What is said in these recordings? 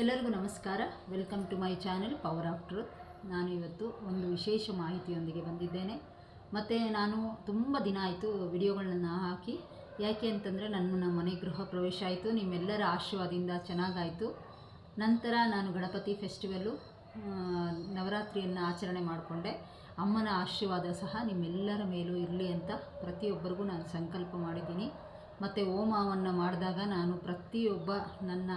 ಎಲ್ಲರಿಗೂ ನಮಸ್ಕಾರ. Welcome to my channel power of truth ನಾನು ಇವತ್ತು ಒಂದು ವಿಶೇಷ ಮಾಹಿತಿಯೊಂದಿಗೆ ಬಂದಿದ್ದೇನೆ. ಮತ್ತು ನಾನು ತುಂಬ ದಿನ ಆಯಿತು ವಿಡಿಯೋಗಳನ್ನ ಹಾಕಿ. ಯಾಕೆ ಅಂತಂದರೆ ನನ್ನ ಮನೆ ಗೃಹ ಪ್ರವೇಶ ಆಯಿತು. ನಿಮ್ಮೆಲ್ಲರ ಆಶೀರ್ವಾದದಿಂದ ಚೆನ್ನಾಗಾಯಿತು. ನಂತರ ನಾನು ಗಣಪತಿ ಫೆಸ್ಟಿವಲ್ಲು ನವರಾತ್ರಿಯನ್ನು ಆಚರಣೆ ಮಾಡಿಕೊಂಡೆ. ಅಮ್ಮನ ಆಶೀರ್ವಾದ ಸಹ ನಿಮ್ಮೆಲ್ಲರ ಮೇಲೂ ಇರಲಿ ಅಂತ ಪ್ರತಿಯೊಬ್ಬರಿಗೂ ನಾನು ಸಂಕಲ್ಪ ಮಾಡಿದ್ದೀನಿ. ಮತ್ತು ಹೋಮವನ್ನು ಮಾಡಿದಾಗ ನಾನು ಪ್ರತಿಯೊಬ್ಬ ನನ್ನ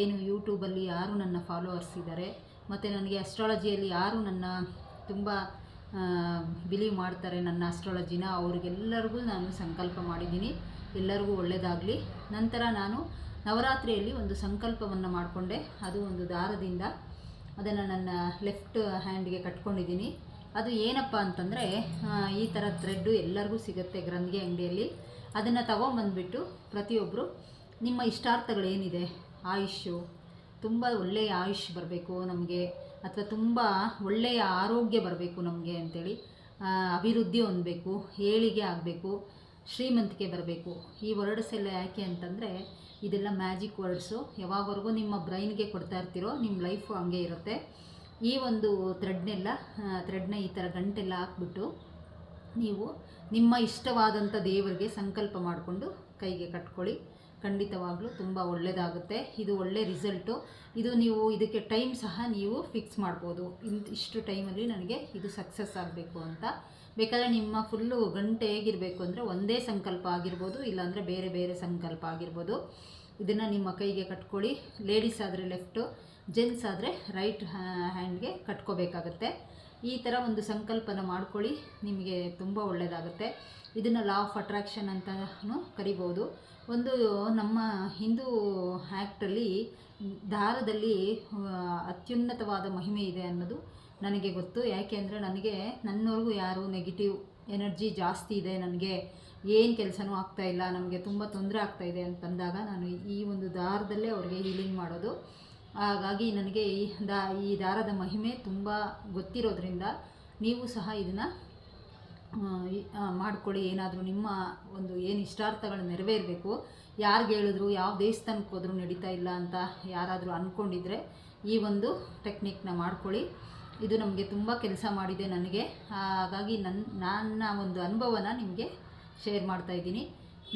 ಏನು ಯೂಟ್ಯೂಬಲ್ಲಿ ಯಾರು ನನ್ನ ಫಾಲೋವರ್ಸ್ ಇದ್ದಾರೆ ಮತ್ತು ನನಗೆ ಅಸ್ಟ್ರಾಲಜಿಯಲ್ಲಿ ಯಾರು ನನ್ನ ತುಂಬ ಬಿಲೀವ್ ಮಾಡ್ತಾರೆ ನನ್ನ ಅಸ್ಟ್ರಾಲಜಿನ ಅವ್ರಿಗೆಲ್ಲರಿಗೂ ನಾನು ಸಂಕಲ್ಪ ಮಾಡಿದ್ದೀನಿ. ಎಲ್ಲರಿಗೂ ಒಳ್ಳೆಯದಾಗಲಿ ನಂತರ ನಾನು ನವರಾತ್ರಿಯಲ್ಲಿ ಒಂದು ಸಂಕಲ್ಪವನ್ನು ಮಾಡಿಕೊಂಡೆ. ಅದು ಒಂದು ದಾರದಿಂದ ಅದನ್ನು ನನ್ನ ಲೆಫ್ಟ್ ಹ್ಯಾಂಡ್ಗೆ ಕಟ್ಕೊಂಡಿದ್ದೀನಿ. ಅದು ಏನಪ್ಪ ಅಂತಂದರೆ ಈ ಥರ ಥ್ರೆಡ್ಡು ಎಲ್ಲರಿಗೂ ಸಿಗುತ್ತೆ ಗ್ರಂಥಿಗೆ ಅಂಗಡಿಯಲ್ಲಿ. ಅದನ್ನು ತಗೊಂಬಂದ್ಬಿಟ್ಟು ಪ್ರತಿಯೊಬ್ಬರು ನಿಮ್ಮ ಇಷ್ಟಾರ್ಥಗಳೇನಿದೆ? ಆಯುಷ್ಯು, ತುಂಬ ಒಳ್ಳೆಯ ಆಯುಷ್ ಬರಬೇಕು ನಮಗೆ, ಅಥವಾ ತುಂಬ ಒಳ್ಳೆಯ ಆರೋಗ್ಯ ಬರಬೇಕು ನಮಗೆ ಅಂಥೇಳಿ ಅಭಿವೃದ್ಧಿ ಹೊಂದಬೇಕು, ಏಳಿಗೆ ಆಗಬೇಕು ಶ್ರೀಮಂತಿಕೆ ಬರಬೇಕು. ಈ ವರ್ಡ್ಸ್ ಎಲ್ಲ ಯಾಕೆ ಅಂತಂದರೆ, ಇದೆಲ್ಲ ಮ್ಯಾಜಿಕ್ ವರ್ಡ್ಸು ಯಾವಾಗವರೆಗೂ ನಿಮ್ಮ ಬ್ರೈನ್ಗೆ ಕೊಡ್ತಾ ಇರ್ತೀರೋ, ನಿಮ್ಮ ಲೈಫು ಹಂಗೆ ಇರುತ್ತೆ. ಈ ಒಂದು ಥ್ರೆಡ್ನೆಲ್ಲ ಥ್ರೆಡ್ನ ಈ ಥರ ಗಂಟೆಲ್ಲ ಹಾಕ್ಬಿಟ್ಟು ನೀವು ನಿಮ್ಮ ಇಷ್ಟವಾದಂಥ ದೇವರಿಗೆ ಸಂಕಲ್ಪ ಮಾಡಿಕೊಂಡು ಕೈಗೆ ಕಟ್ಕೊಳ್ಳಿ. ಖಂಡಿತವಾಗಲೂ ತುಂಬ ಒಳ್ಳೆಯದಾಗುತ್ತೆ. ಇದು ಒಳ್ಳೆ ರಿಸಲ್ಟು. ಇದು ನೀವು ಇದಕ್ಕೆ ಟೈಮ್ ಸಹ ನೀವು ಫಿಕ್ಸ್ ಮಾಡ್ಬೋದು. ಇಷ್ಟು ಟೈಮಲ್ಲಿ ನನಗೆ ಇದು ಸಕ್ಸಸ್ ಆಗಬೇಕು ಅಂತ. ಬೇಕಾದರೆ ನಿಮ್ಮ ಫುಲ್ಲು ಗಂಟೆ ಹೇಗಿರಬೇಕು ಅಂದರೆ ಒಂದೇ ಸಂಕಲ್ಪ ಆಗಿರ್ಬೋದು, ಇಲ್ಲಾಂದರೆ ಬೇರೆ ಬೇರೆ ಸಂಕಲ್ಪ ಆಗಿರ್ಬೋದು. ಇದನ್ನು ನಿಮ್ಮ ಕೈಗೆ ಕಟ್ಕೊಳ್ಳಿ. ಲೇಡೀಸ್ ಆದರೆ ಲೆಫ್ಟು, ಜೆಂಟ್ಸ್ ಆದರೆ ರೈಟ್ ಹ್ಯಾಂಡ್ಗೆ ಕಟ್ಕೋಬೇಕಾಗತ್ತೆ. ಈ ಥರ ಒಂದು ಸಂಕಲ್ಪನ ಮಾಡ್ಕೊಳ್ಳಿ. ನಿಮಗೆ ತುಂಬ ಒಳ್ಳೆಯದಾಗುತ್ತೆ ಇದನ್ನು ಲಾ ಆಫ್ ಅಟ್ರಾಕ್ಷನ್ ಅಂತಲೂ ಕರಿಬೋದು. ಒಂದು ನಮ್ಮ ಹಿಂದೂ ಆ್ಯಕ್ಟಲ್ಲಿ ದಾರದಲ್ಲಿ ಅತ್ಯುನ್ನತವಾದ ಮಹಿಮೆ ಇದೆ ಅನ್ನೋದು ನನಗೆ ಗೊತ್ತು. ಯಾಕೆ ಅಂದರೆ ನನಗೆ, ನನ್ನವರೆಗೂ ಯಾರು ನೆಗೆಟಿವ್ ಎನರ್ಜಿ ಜಾಸ್ತಿ ಇದೆ, ನನಗೆ ಏನು ಕೆಲಸನೂ ಆಗ್ತಾಯಿಲ್ಲ ನಮಗೆ ತುಂಬ ತೊಂದರೆ ಆಗ್ತಾಯಿದೆ ಅಂತಂದಾಗ ನಾನು ಈ ಒಂದು ದಾರದಲ್ಲೇ ಅವ್ರಿಗೆ ಹೀಲಿಂಗ್ ಮಾಡೋದು. ಹಾಗಾಗಿ ನನಗೆ ಈ ದಾ, ಈ ದಾರದ ಮಹಿಮೆ ತುಂಬ ಗೊತ್ತಿರೋದ್ರಿಂದ ನೀವು ಸಹ ಇದನ್ನು ಮಾಡಿಕೊಳ್ಳಿ. ಏನಾದರೂ ನಿಮ್ಮ ಒಂದು ಏನು ಇಷ್ಟಾರ್ಥಗಳು ನೆರವೇರಬೇಕು, ಯಾರಿಗೆ ಹೇಳಿದ್ರು, ಯಾವ ದೇವಸ್ಥಾನಕ್ಕೆ ಹೋದರೂ ನಡೀತಾ ಇಲ್ಲ ಅಂತ ಯಾರಾದರೂ ಅಂದ್ಕೊಂಡಿದ್ರೆ ಈ ಒಂದು ಟೆಕ್ನಿಕ್ನ ಮಾಡ್ಕೊಳ್ಳಿ. ಇದು ನಮಗೆ ತುಂಬ ಕೆಲಸ ಮಾಡಿದೆ ನನಗೆ. ಹಾಗಾಗಿ ನನ್ನ ನನ್ನ ಒಂದು ಅನುಭವನ ನಿಮಗೆ ಶೇರ್ ಮಾಡ್ತಾ ಇದ್ದೀನಿ.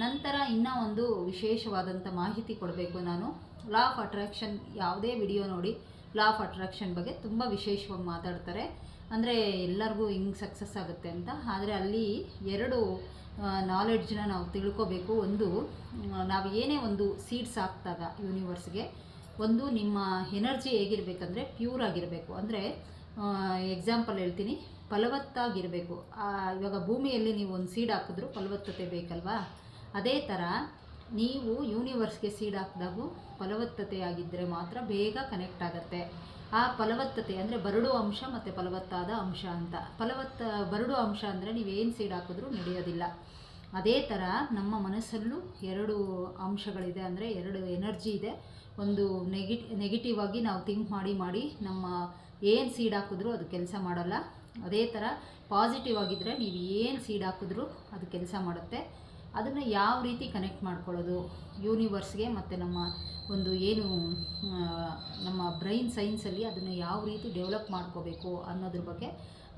ನಂತರ ಇನ್ನೂ ಒಂದು ವಿಶೇಷವಾದಂಥ ಮಾಹಿತಿ ಕೊಡಬೇಕು ನಾನು. ಲಾ ಆಫ್ ಅಟ್ರಾಕ್ಷನ್ ಯಾವುದೇ ವಿಡಿಯೋ ನೋಡಿ ಲಾ ಆಫ್ ಅಟ್ರಾಕ್ಷನ್ ಬಗ್ಗೆ ತುಂಬ ವಿಶೇಷವಾಗಿ ಮಾತಾಡ್ತಾರೆ. ಅಂದರೆ ಎಲ್ಲರಿಗೂ ಹಿಂಗೆ ಸಕ್ಸಸ್ ಆಗುತ್ತೆ ಅಂತ. ಆದರೆ ಅಲ್ಲಿ ಎರಡು ನಾಲೆಡ್ಜ್ನ ನಾವು ತಿಳ್ಕೋಬೇಕು. ಒಂದು ನಾವು ಏನೇ ಒಂದು ಸೀಡ್ಸ್ ಹಾಕಿದಾಗ ಯೂನಿವರ್ಸ್ಗೆ ಒಂದು ನಿಮ್ಮ ಎನರ್ಜಿ ಹೇಗಿರಬೇಕಂದ್ರೆ ಪ್ಯೂರ್ ಆಗಿರಬೇಕು. ಅಂದರೆ ಎಕ್ಸಾಂಪಲ್ ಹೇಳ್ತೀನಿ. ಫಲವತ್ತಾಗಿರಬೇಕು. ಇವಾಗ ಭೂಮಿಯಲ್ಲಿ ನೀವು ಒಂದು ಸೀಡ್ ಹಾಕಿದ್ರು ಫಲವತ್ತತೆ ಬೇಕಲ್ವಾ? ಅದೇ ಥರ ನೀವು ಯೂನಿವರ್ಸ್ಗೆ ಸೀಡ್ ಹಾಕಿದಾಗೂ ಫಲವತ್ತತೆಯಾಗಿದ್ದರೆ ಮಾತ್ರ ಬೇಗ ಕನೆಕ್ಟ್ ಆಗುತ್ತೆ. ಆ ಫಲವತ್ತತೆ ಅಂದರೆ ಬರಡು ಅಂಶ ಮತ್ತು ಫಲವತ್ತಾದ ಅಂಶ ಅಂತ. ಫಲವತ್ತ, ಬರಡು ಅಂಶ ಅಂದರೆ ನೀವೇನು ಸೀಡ್ ಹಾಕಿದ್ರೂ ನಡೆಯೋದಿಲ್ಲ. ಅದೇ ಥರ ನಮ್ಮ ಮನಸ್ಸಲ್ಲೂ ಎರಡು ಅಂಶಗಳಿದೆ ಅಂದರೆ ಎರಡು ಎನರ್ಜಿ ಇದೆ. ಒಂದು ನೆಗೆಟಿ ನೆಗೆಟಿವ್ ಆಗಿ ನಾವು ಥಿಂಕ್ ಮಾಡಿ ಮಾಡಿ ನಮ್ಮ ಏನು ಸೀಡ್ ಹಾಕಿದ್ರೂ ಅದು ಕೆಲಸ ಮಾಡಲ್ಲ. ಅದೇ ಥರ ಪಾಸಿಟಿವ್ ಆಗಿದ್ದರೆ ನೀವು ಏನು ಸೀಡ್ ಹಾಕಿದ್ರೂ ಅದು ಕೆಲಸ ಮಾಡುತ್ತೆ. ಅದನ್ನು ಯಾವ ರೀತಿ ಕನೆಕ್ಟ್ ಮಾಡ್ಕೊಳ್ಳೋದು? ಯೂನಿವರ್ಸ್ಗೆ ಮತ್ತು ನಮ್ಮ ಒಂದು ಏನು ನಮ್ಮ ಬ್ರೈನ್ ಸೈನ್ಸಲ್ಲಿ ಅದನ್ನು ಯಾವ ರೀತಿ ಡೆವಲಪ್ ಮಾಡ್ಕೋಬೇಕು ಅನ್ನೋದ್ರ ಬಗ್ಗೆ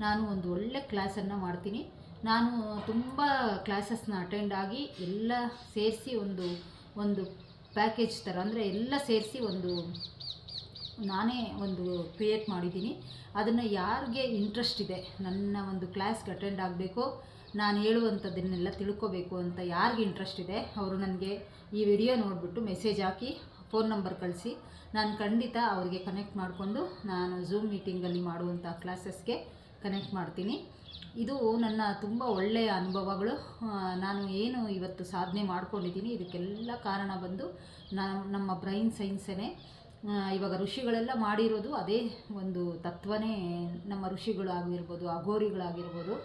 ನಾನು ಒಂದು ಒಳ್ಳೆ ಕ್ಲಾಸನ್ನು ಮಾಡ್ತೀನಿ. ನಾನು ತುಂಬ ಕ್ಲಾಸಸ್ನ ಅಟೆಂಡ್ ಆಗಿ ಎಲ್ಲ ಸೇರಿಸಿ ಒಂದು ಒಂದು ಪ್ಯಾಕೇಜ್ ಥರ ಅಂದರೆ ಎಲ್ಲ ಸೇರಿಸಿ ಒಂದು, ನಾನೇ ಒಂದು ಕ್ರಿಯೇಟ್ ಮಾಡಿದ್ದೀನಿ. ಅದನ್ನು ಯಾರಿಗೆ ಇಂಟ್ರೆಸ್ಟ್ ಇದೆ? ನನ್ನ ಒಂದು ಕ್ಲಾಸ್ಗೆ ಅಟೆಂಡ್ ಆಗಬೇಕು. ನಾನು ಹೇಳುವಂಥದ್ದನ್ನೆಲ್ಲ ತಿಳ್ಕೊಬೇಕು ಅಂತ ಯಾರಿಗೆ ಇಂಟ್ರೆಸ್ಟ್ ಇದೆ, ಅವರು ನನಗೆ ಈ ವಿಡಿಯೋ ನೋಡಿಬಿಟ್ಟು ಮೆಸೇಜ್ ಹಾಕಿ ಫೋನ್ ನಂಬರ್ ಕಳಿಸಿ. ನಾನು ಖಂಡಿತ ಅವರಿಗೆ ಕನೆಕ್ಟ್ ಮಾಡಿಕೊಂಡು ನಾನು ಝೂಮ್ ಮೀಟಿಂಗಲ್ಲಿ ಮಾಡುವಂಥ ಕ್ಲಾಸಸ್ಗೆ ಕನೆಕ್ಟ್ ಮಾಡ್ತೀನಿ. ಇದು ನನ್ನ ತುಂಬ ಒಳ್ಳೆಯ ಅನುಭವಗಳು. ನಾನು ಏನು ಇವತ್ತು ಸಾಧನೆ ಮಾಡ್ಕೊಂಡಿದ್ದೀನಿ, ಇದಕ್ಕೆಲ್ಲ ಕಾರಣ ಬಂದು ನಮ್ಮ ಬ್ರೈನ್ ಸೈನ್ಸೇ ಇವಾಗ ಋಷಿಗಳೆಲ್ಲ ಮಾಡಿರೋದು ಅದೇ ಒಂದು ತತ್ವನೇ. ನಮ್ಮ ಋಷಿಗಳಾಗಿರ್ಬೋದು ಅಘೋರಿಗಳಾಗಿರ್ಬೋದು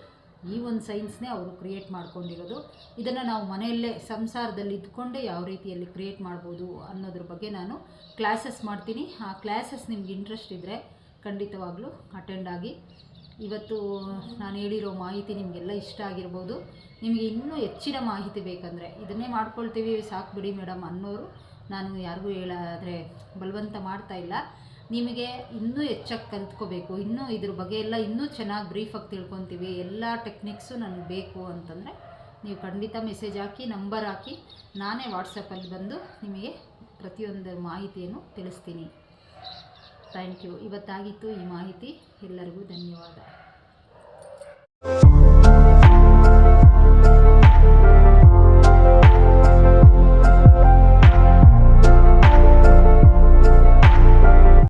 ಈ ಒಂದು ಸೈನ್ಸ್ನೇ ಅವರು ಕ್ರಿಯೇಟ್ ಮಾಡ್ಕೊಂಡಿರೋದು. ಇದನ್ನು ನಾವು ಮನೆಯಲ್ಲೇ ಸಂಸಾರದಲ್ಲಿ ಇದ್ಕೊಂಡೇ ಯಾವ ರೀತಿಯಲ್ಲಿ ಕ್ರಿಯೇಟ್ ಮಾಡ್ಬೋದು ಅನ್ನೋದ್ರ ಬಗ್ಗೆ ನಾನು ಕ್ಲಾಸಸ್ ಮಾಡ್ತೀನಿ. ಆ ಕ್ಲಾಸಸ್ ನಿಮ್ಗೆ ಇಂಟ್ರೆಸ್ಟ್ ಇದ್ದರೆ ಖಂಡಿತವಾಗ್ಲೂ ಅಟೆಂಡ್ ಆಗಿ. ಇವತ್ತು ನಾನು ಹೇಳಿರೋ ಮಾಹಿತಿ ನಿಮಗೆಲ್ಲ ಇಷ್ಟ ಆಗಿರ್ಬೋದು. ನಿಮಗೆ ಇನ್ನೂ ಹೆಚ್ಚಿನ ಮಾಹಿತಿ ಬೇಕಂದರೆ ಇದನ್ನೇ ಮಾಡ್ಕೊಳ್ತೀವಿ. ಸಾಕು ಬಿಡಿ ಮೇಡಮ್ ಅನ್ನೋರು ನಾನು ಯಾರಿಗೂ ಹೇಳಾದರೆ ಬಲವಂತ ಮಾಡ್ತಾ ಇಲ್ಲ. ನಿಮಗೆ ಇನ್ನೂ ಹೆಚ್ಚಾಗಿ ಕಲ್ತ್ಕೋಬೇಕು. ಇನ್ನೂ ಇದ್ರ ಬಗ್ಗೆ ಎಲ್ಲ ಇನ್ನೂ ಚೆನ್ನಾಗಿ ಬ್ರೀಫಾಗಿ ತಿಳ್ಕೊತೀವಿ. ಎಲ್ಲ ಟೆಕ್ನಿಕ್ಸು ನನಗೆ ಬೇಕು ಅಂತಂದರೆ ನೀವು ಖಂಡಿತ ಮೆಸೇಜ್ ಹಾಕಿ ನಂಬರ್ ಹಾಕಿ, ನಾನೇ ವಾಟ್ಸಪ್ಪಲ್ಲಿ ಬಂದು ನಿಮಗೆ ಪ್ರತಿಯೊಂದು ಮಾಹಿತಿಯನ್ನು ತಿಳಿಸ್ತೀನಿ. ಥ್ಯಾಂಕ್ ಯು ಇವತ್ತಾಗಿತ್ತು ಈ ಮಾಹಿತಿ. ಎಲ್ಲರಿಗೂ ಧನ್ಯವಾದ.